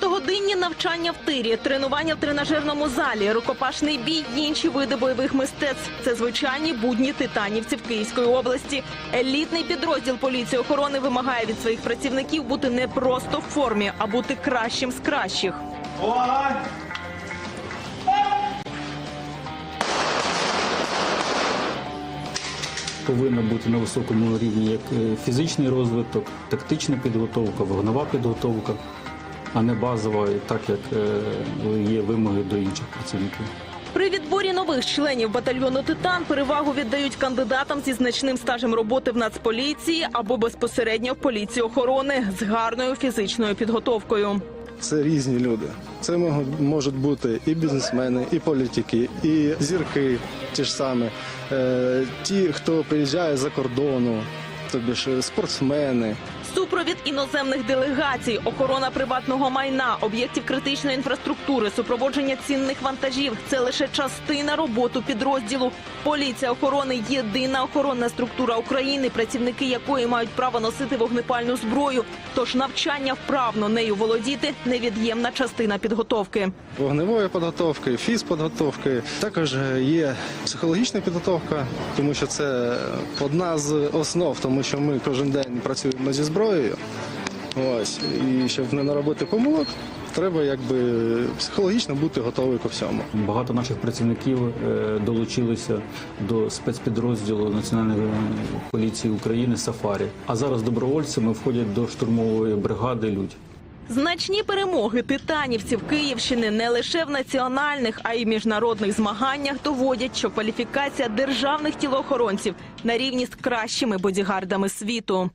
Багатогодинні навчання в тирі, тренування в тренажерному залі, рукопашний бій й інші види бойових мистецтв. Це звичайні будні титанівців Київської області. Елітний підрозділ поліції охорони вимагає від своїх працівників бути не просто в формі, а бути кращим з кращих. повинна бути на високому рівні як е, фізичний розвиток, тактична підготовка, вогнева підготовка, а не базова, так як е, є вимоги до інших працівників. При відборі нових членів батальйону Титан перевагу віддають кандидатам зі значним стажем роботи в Нацполіції або безпосередньо в поліції охорони з гарною фізичною підготовкою. Це різні люди. Це можуть- можуть бути і бізнесмени, і політики, і зірки, ті ж самі, е, ті, хто приїжджає за кордону, тобі ж спортсмени. Супровід іноземних делегацій, охорона приватного майна, об'єктів критичної інфраструктури, супроводження цінних вантажів це лише частина роботи підрозділу. Поліція охорони єдина охоронна структура України, працівники якої мають право носити вогнепальну зброю. Тож навчання вправно нею володіти невід'ємна частина підготовки. Вогневої підготовки, фізпідготовки. Також є психологічна підготовка, тому що це одна з основ, тому що ми кожен день працюємо зі зброєю. Ось і щоб не наробити помилок, треба якби психологічно бути готовий ко всьому. Багато наших працівників е, долучилися до спецпідрозділу Національної поліції України Сафарі. А зараз добровольцями входять до штурмової бригади Людь. Значні перемоги титанівців Київщини не лише в національних, а й міжнародних змаганнях доводять, що кваліфікація державних тілоохоронців на рівні з кращими бодігардами світу.